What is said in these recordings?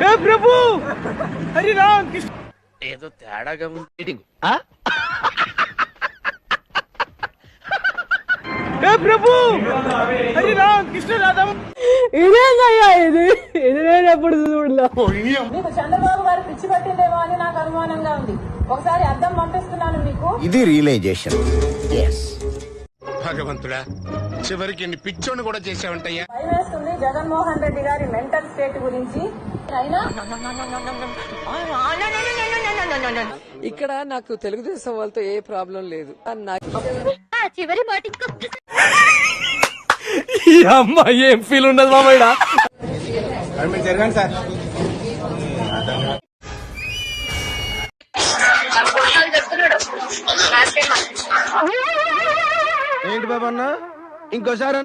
ప్రభు! హరి రామ్ కృష్ణ ఏదో తేడాగా ఉంది. ప్రభు! హరి రామ్ కృష్ణ రాధా ఇదేందయ్యా ఇది? ఇది నేను ఎప్పుడు చంద్రబాబు గారు పిచ్చి పట్టిందేమో అని నాకు అనుమానంగా ఉంది. ఒకసారి అర్థం పంపిస్తున్నాను మీకు. ఇది రియలైజేషన్ భగవంతుడా చివరికి పిచ్చోని కూడా చేసావంటయ్యా భయం వేస్తుంది జగన్మోహన్ రెడ్డి గారి మెంటల్ స్టేట్ గురించి. ఇక్కడ నాకు తెలుగుదేశం వాళ్ళతో ఏ ప్రాబ్లం లేదు చివరి మాట ఈ అమ్మాయి ఏం ఫీల్ ఉండదు మామయ్య ఏంటి బాబా అన్న ఇంకోసారి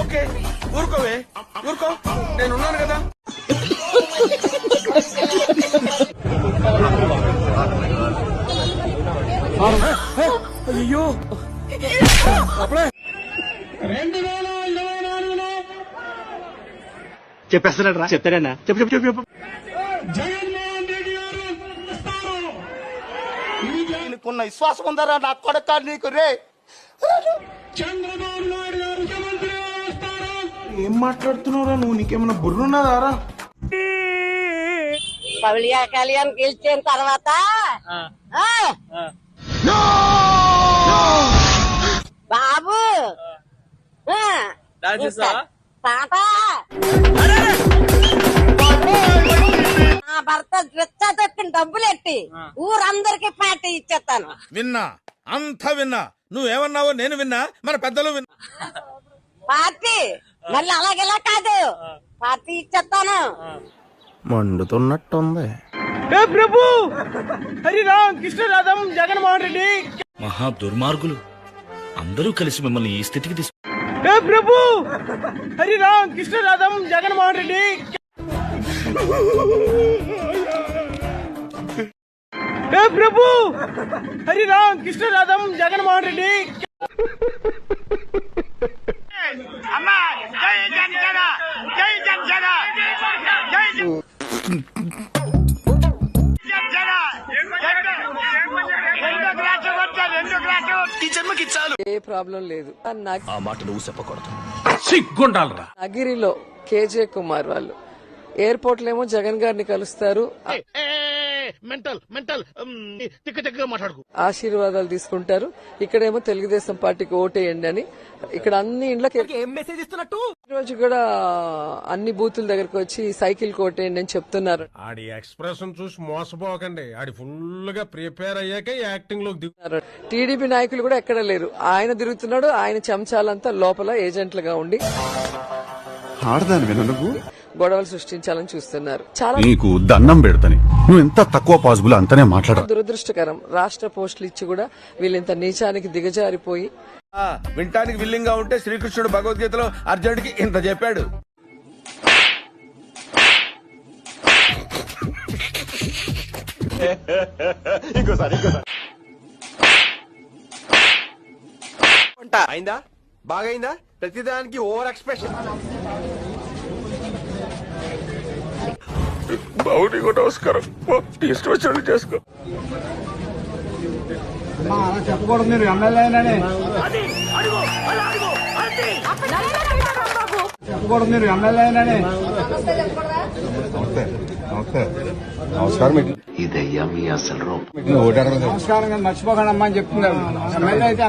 ఓకే ఊరుకోవే. ఊరుకో. నేను ఉన్నాను కదా. అయ్యో చెప్పేస్తాడు రా చెప్తాడన్నా. చెప్పు చెప్పు చెప్పు చెప్పు. నీకున్న విశ్వాసం ఉందరా నా కొడక నీకు రే? ఏం మాట్లాడుతున్నావురా నువ్వు? నీకేమైనా బుర్రున్నదారా? పవలియా కళ్యాణ్ గెలిచిన తర్వాత? ఆ? బాబు. తాత. డబ్బులెట్టి ఊరందరికి పార్టీ ఇచ్చేస్తాను విన్నా అంతా విన్నా. నువ్వేమన్నావో నేను విన్నా మన పెద్దలు విన్నా. పార్టీ మళ్ళీ అలాగెలా కాదు. పార్టీ ఇచ్చేస్తాను మండుతున్నట్టుంది. ప్రభు! హరిరామ్ కృష్ణరాధం జగన్మోహన్ రెడ్డి. మహా దుర్మార్గులు. అందరూ కలిసి మిమ్మల్ని ఈ స్థితికి తీసుకు ప్రభు! హరిరామ్ కృష్ణరాధం జగన్మోహన్ రెడ్డి. ఏ ప్రభు! హరిరామ్ కృష్ణ రాధం జగన్మోహన్ రెడ్డి. అమ్మా అగిరిలో కేజే కుమార్ వాళ్ళు. ఎయిర్పోర్ట్లో ఏమో జగన్ గారిని కలుస్తారు. మెంటల్ మెంటల్ తిక్క తిక్కగా మాట్లాడుకు. ఆశీర్వాదాలు తీసుకుంటారు. ఇక్కడేమో తెలుగుదేశం పార్టీకి ఓటేయండి అని. ఇక్కడ అన్ని ఇండ్లకి ఏం మెసేజ్ ఇస్తున్నట్టు? ఈ రోజు కూడా అన్ని బూతుల దగ్గరకు వచ్చి సైకిల్ కోటేయండి అని చెప్తున్నారు. ఆడి ఎక్స్ప్రెషన్ చూసి మోసపోకండి. ఆడి ఫుల్గా ప్రిపేర్ అయ్యాక యాక్టింగ్లోకి దిగు. టీడీపీ నాయకులు కూడా ఎక్కడ లేరు. ఆయన తిరుగుతున్నాడు ఆయన చెంచాలంతా లోపల ఏజెంట్లుగా ఉండి. ఆడదానివి నువ్వు? గొడవలు సృష్టించాలని చూస్తున్నారు. చాలా నీకు దండం పెడతాని. నువ్వు ఎంత తక్కువ పాసిబుల్ అంతనే మాట్లాడ. దురదృష్టకరం. రాష్ట్ర పోస్టులు ఇచ్చి కూడా వీళ్ళింత నీచానికి దిగజారిపోయి. వింటానికి విల్లింగ్గా ఉంటే శ్రీకృష్ణుడు భగవద్గీతలో అర్జునుడికి ఇంత చెప్పాడు. అయిందా? బాగైందా? ప్రతిదానికి ఓవర్ ఎక్స్ప్రెషన్. కూడా నమస్కారం. ఇష్టం వచ్చినట్టు చేసుకో. చెప్పకూడదు మీరు ఎమ్మెల్యేనని చెప్పకూడదు మీరు ఎమ్మెల్యేనని నమస్కారం ఇదయ్యా మీ అసలు నమస్కారం మర్చిపోకండి అమ్మా అని చెప్తున్నారు. ఎమ్మెల్యే అయితే